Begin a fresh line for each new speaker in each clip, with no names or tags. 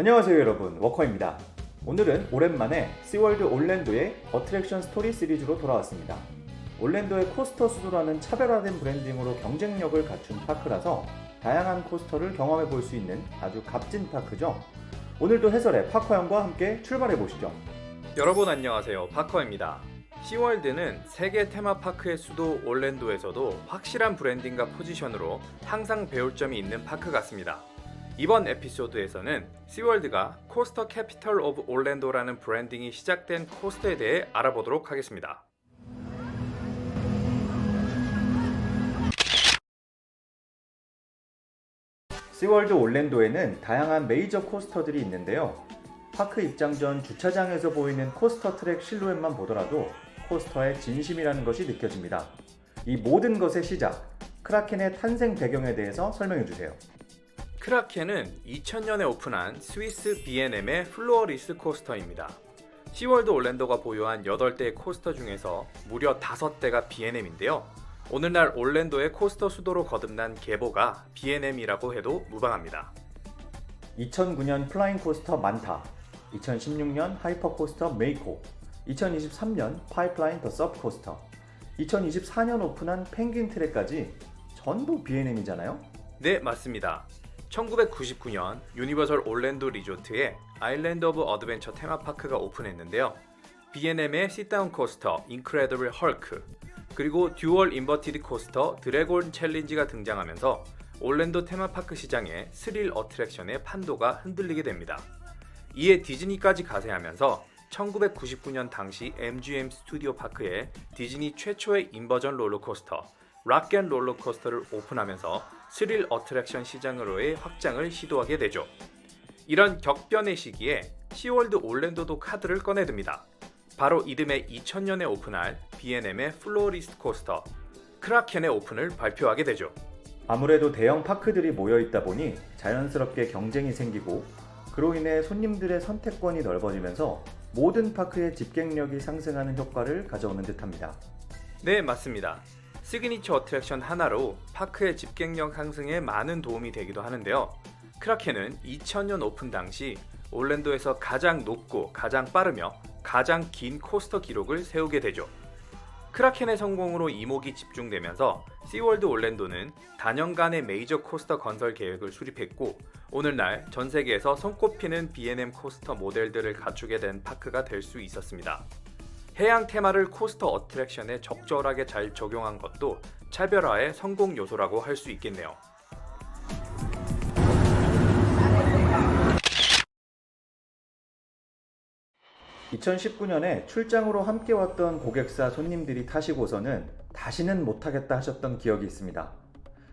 안녕하세요 여러분. 워커입니다. 오늘은 오랜만에 시월드 올랜도의 어트랙션 스토리 시리즈로 돌아왔습니다. 올랜도의 코스터 수도라는 차별화된 브랜딩으로 경쟁력을 갖춘 파크라서 다양한 코스터를 경험해 볼 수 있는 아주 값진 파크죠. 오늘도 해설의 파커 형과 함께 출발해 보시죠.
여러분 안녕하세요. 파커입니다. 시월드는 세계 테마파크의 수도 올랜도에서도 확실한 브랜딩과 포지션으로 항상 배울 점이 있는 파크 같습니다. 이번 에피소드에서는 시월드가 코스터 캐피털 오브 올랜도라는 브랜딩이 시작된 코스터에 대해 알아보도록 하겠습니다.
시월드 올랜도에는 다양한 메이저 코스터들이 있는데요. 파크 입장 전 주차장에서 보이는 코스터 트랙 실루엣만 보더라도 코스터의 진심이라는 것이 느껴집니다. 이 모든 것의 시작, 크라켄의 탄생 배경에 대해서 설명해 주세요.
크라켄은 2000년에 오픈한 스위스 B&M의 플로어리스 코스터입니다. 시월드 올랜도가 보유한 8대의 코스터 중에서 무려 5대가 B&M인데요. 오늘날 올랜도의 코스터 수도로 거듭난 계보가 B&M이라고 해도 무방합니다.
2009년 플라잉 코스터 만타, 2016년 하이퍼 코스터 메이코, 2023년 파이프라인 더 서브 코스터, 2024년 오픈한 펭귄 트랙까지 전부 B&M이잖아요.
네, 맞습니다. 1999년 유니버설 올랜도 리조트에 아일랜드 오브 어드벤처 테마파크가 오픈했는데요. B&M의 시다운 코스터 인크레더블 헐크 그리고 듀얼 인버티드 코스터 드래곤 챌린지가 등장하면서 올랜도 테마파크 시장의 스릴 어트랙션의 판도가 흔들리게 됩니다. 이에 디즈니까지 가세하면서 1999년 당시 MGM 스튜디오 파크에 디즈니 최초의 인버전 롤러코스터 락앤 롤러코스터를 오픈하면서 스릴 어트랙션 시장으로의 확장을 시도하게 되죠. 이런 격변의 시기에 시월드 올랜도도 카드를 꺼내듭니다. 바로 이듬해 2000년에 오픈할 B&M의 플로리스트 코스터 크라켄의 오픈을 발표하게 되죠.
아무래도 대형 파크들이 모여 있다 보니 자연스럽게 경쟁이 생기고 그로 인해 손님들의 선택권이 넓어지면서 모든 파크의 집객력이 상승하는 효과를 가져오는 듯합니다.
네, 맞습니다. 시그니처 어트랙션 하나로 파크의 집객력 상승에 많은 도움이 되기도 하는데요. 크라켄은 2000년 오픈 당시 올랜도에서 가장 높고 가장 빠르며 가장 긴 코스터 기록을 세우게 되죠. 크라켄의 성공으로 이목이 집중되면서 시월드 올랜도는 단연간의 메이저 코스터 건설 계획을 수립했고 오늘날 전 세계에서 손꼽히는 B&M 코스터 모델들을 갖추게 된 파크가 될 수 있었습니다. 해양 테마를 코스터 어트랙션에 적절하게 잘 적용한 것도 차별화의 성공 요소라고 할 수 있겠네요.
(2019년에) 출장으로 함께 왔던 고객사 손님들이 타시고서는 다시는 못하겠다 하셨던 기억이 있습니다.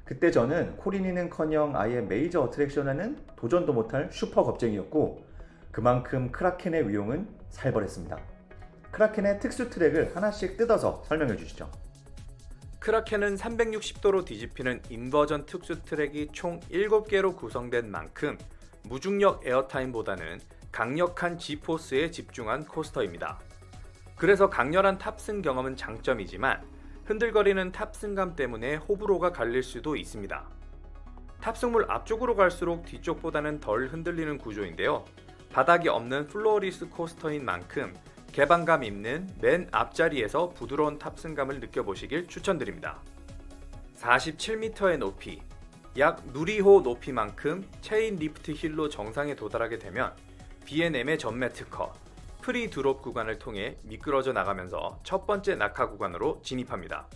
그때 저는 코리니는커녕 아예 메이저 어트랙션에는 도전도 못할 슈퍼 겁쟁이였고 그만큼 크라켄의 위용은 살벌했습니다. 크라켄의 특수 트랙을 하나씩 뜯어서 설명해 주시죠.
크라켄은 360도로 뒤집히는 인버전 특수 트랙이 총 7개로 구성된 만큼 무중력 에어타임보다는 강력한 G포스에 집중한 코스터입니다. 그래서 강렬한 탑승 경험은 장점이지만 흔들거리는 탑승감 때문에 호불호가 갈릴 수도 있습니다. 탑승물 앞쪽으로 갈수록 뒤쪽보다는 덜 흔들리는 구조인데요. 바닥이 없는 플로리스 코스터인 만큼 개방감 있는 맨 앞자리에서 부드러운 탑승감을 느껴보시길 추천드립니다. 47m의 높이, 약 누리호 높이만큼 체인 리프트 힐로 정상에 도달하게 되면 B&M의 전매 특허, 프리 드롭 구간을 통해 미끄러져 나가면서 첫 번째 낙하 구간으로 진입합니다.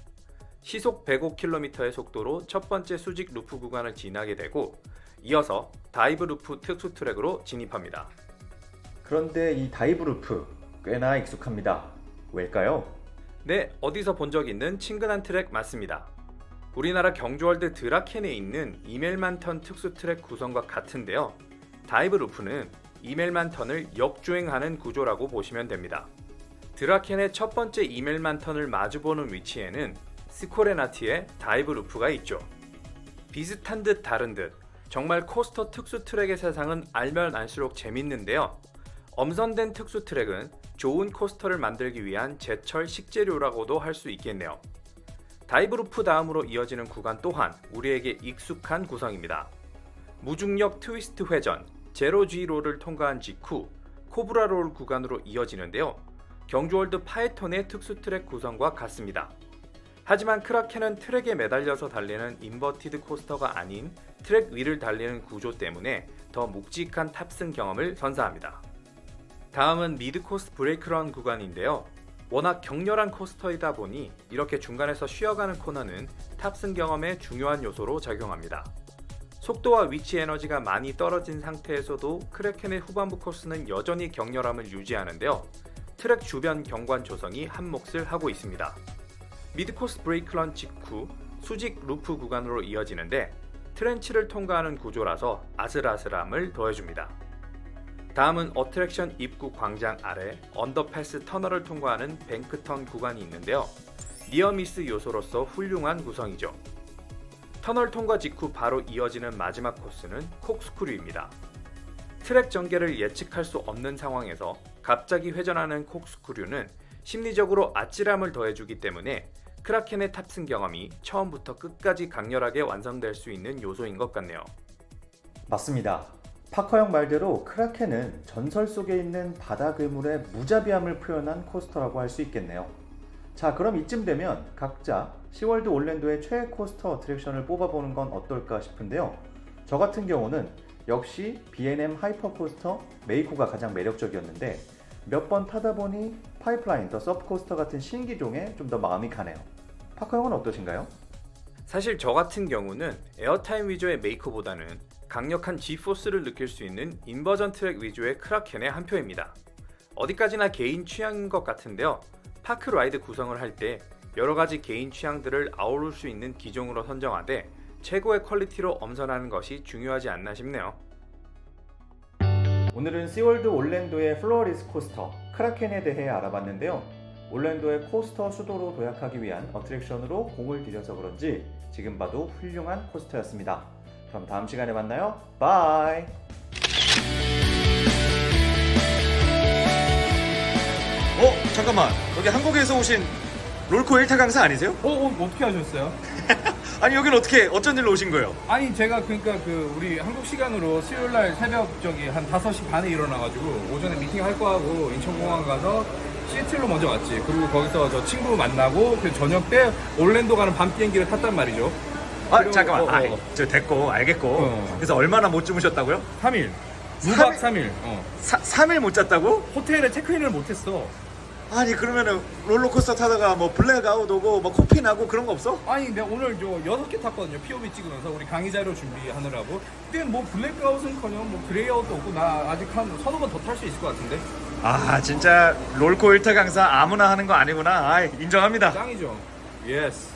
시속 105km의 속도로 첫 번째 수직 루프 구간을 지나게 되고 이어서 다이브 루프 특수 트랙으로 진입합니다.
그런데 이 다이브 루프 꽤나 익숙합니다. 왜일까요?
네, 어디서 본 적 있는 친근한 트랙 맞습니다. 우리나라 경주월드 드라켄에 있는 이멜만턴 특수 트랙 구성과 같은데요. 다이브 루프는 이멜만턴을 역주행하는 구조라고 보시면 됩니다. 드라켄의 첫 번째 이멜만턴을 마주보는 위치에는 스코레나티의 다이브 루프가 있죠. 비슷한 듯 다른 듯 정말 코스터 특수 트랙의 세상은 알면 알수록 재밌는데요. 엄선된 특수 트랙은 좋은 코스터를 만들기 위한 제철 식재료라고도 할 수 있겠네요. 다이브 루프 다음으로 이어지는 구간 또한 우리에게 익숙한 구성입니다. 무중력 트위스트 회전, 제로지로를 통과한 직후 코브라롤 구간으로 이어지는데요. 경주월드 파이톤의 특수 트랙 구성과 같습니다. 하지만 크라켄은 트랙에 매달려서 달리는 인버티드 코스터가 아닌 트랙 위를 달리는 구조 때문에 더 묵직한 탑승 경험을 선사합니다. 다음은 미드 코스 브레이크런 구간인데요. 워낙 격렬한 코스터이다 보니 이렇게 중간에서 쉬어가는 코너는 탑승 경험에 중요한 요소로 작용합니다. 속도와 위치 에너지가 많이 떨어진 상태에서도 크래켄의 후반부 코스는 여전히 격렬함을 유지하는데요. 트랙 주변 경관 조성이 한 몫을 하고 있습니다. 미드코스 브레이크런 직후 수직 루프 구간으로 이어지는데 트렌치를 통과하는 구조라서 아슬아슬함을 더해줍니다. 다음은 어트랙션 입구 광장 아래 언더패스 터널을 통과하는 뱅크턴 구간이 있는데요. 니어미스 요소로서 훌륭한 구성이죠. 터널 통과 직후 바로 이어지는 마지막 코스는 콕스크류입니다. 트랙 전개를 예측할 수 없는 상황에서 갑자기 회전하는 콕스크류는 심리적으로 아찔함을 더해주기 때문에 크라켄의 탑승 경험이 처음부터 끝까지 강렬하게 완성될 수 있는 요소인 것 같네요.
맞습니다. 파커 형 말대로 크라켄은 전설 속에 있는 바다 괴물의 무자비함을 표현한 코스터라고 할 수 있겠네요. 자, 그럼 이쯤 되면 각자 시월드 올랜도의 최애 코스터 어트랙션을 뽑아보는 건 어떨까 싶은데요. 저 같은 경우는 역시 B&M 하이퍼 코스터 메이코가 가장 매력적이었는데 몇 번 타다 보니 파이프라인 더 서브코스터 같은 신기종에 좀 더 마음이 가네요. 파커 형은 어떠신가요?
사실 저 같은 경우는 에어타임 위주의 메이커보다는 강력한 G포스를 느낄 수 있는 인버전 트랙 위주의 크라켄의 한 표입니다. 어디까지나 개인 취향인 것 같은데요. 파크 라이드 구성을 할 때 여러 가지 개인 취향들을 아우를 수 있는 기종으로 선정하되 최고의 퀄리티로 엄선하는 것이 중요하지 않나 싶네요.
오늘은 시월드 올랜도의 플로리스 코스터 크라켄에 대해 알아봤는데요. 올랜도의 코스터 수도로 도약하기 위한 어트랙션으로 공을 들여서 그런지 지금 봐도 훌륭한 코스터였습니다. 그럼 다음 시간에 만나요. 바이.
어? 잠깐만 여기 한국에서 오신 롤코 1타 강사 아니세요?
어, 어 어떻게 하셨어요?
아니 여긴 어떻게 어쩐 일로 오신 거예요?
아니 제가 그러니까 그 우리 한국 시간으로 수요일 날 새벽 저기 한 5시 반에 일어나가지고 오전에 미팅 할 거 하고 인천공항 가서 시애틀로 먼저 왔지. 그리고 거기서 저 친구 만나고 그 저녁 때 올랜도 가는 밤 비행기를 탔단 말이죠.
아
그리고-
잠깐만
어, 어.
아이, 저 됐고 알겠고
어.
그래서 얼마나 못 주무셨다고요?
3일.
삼일?
2박 3일. 어.
사, 3일 못 잤다고?
호텔에 체크인을 못했어.
아니 그러면은 롤러코스터 타다가 뭐 블랙아웃 오고 뭐 코피 나고 그런 거 없어?
아니 내가 오늘 저 여섯 개 탔거든요. POV 찍으면서 우리 강의 자료 준비하느라고. 근데 뭐 블랙아웃은커녕 뭐 그레이아웃도 없고 나 아직 한 서너 번 더 탈 수 있을 것 같은데.
아 진짜 롤코 1타 강사 아무나 하는 거 아니구나 아 인정합니다
짱이죠. 예스.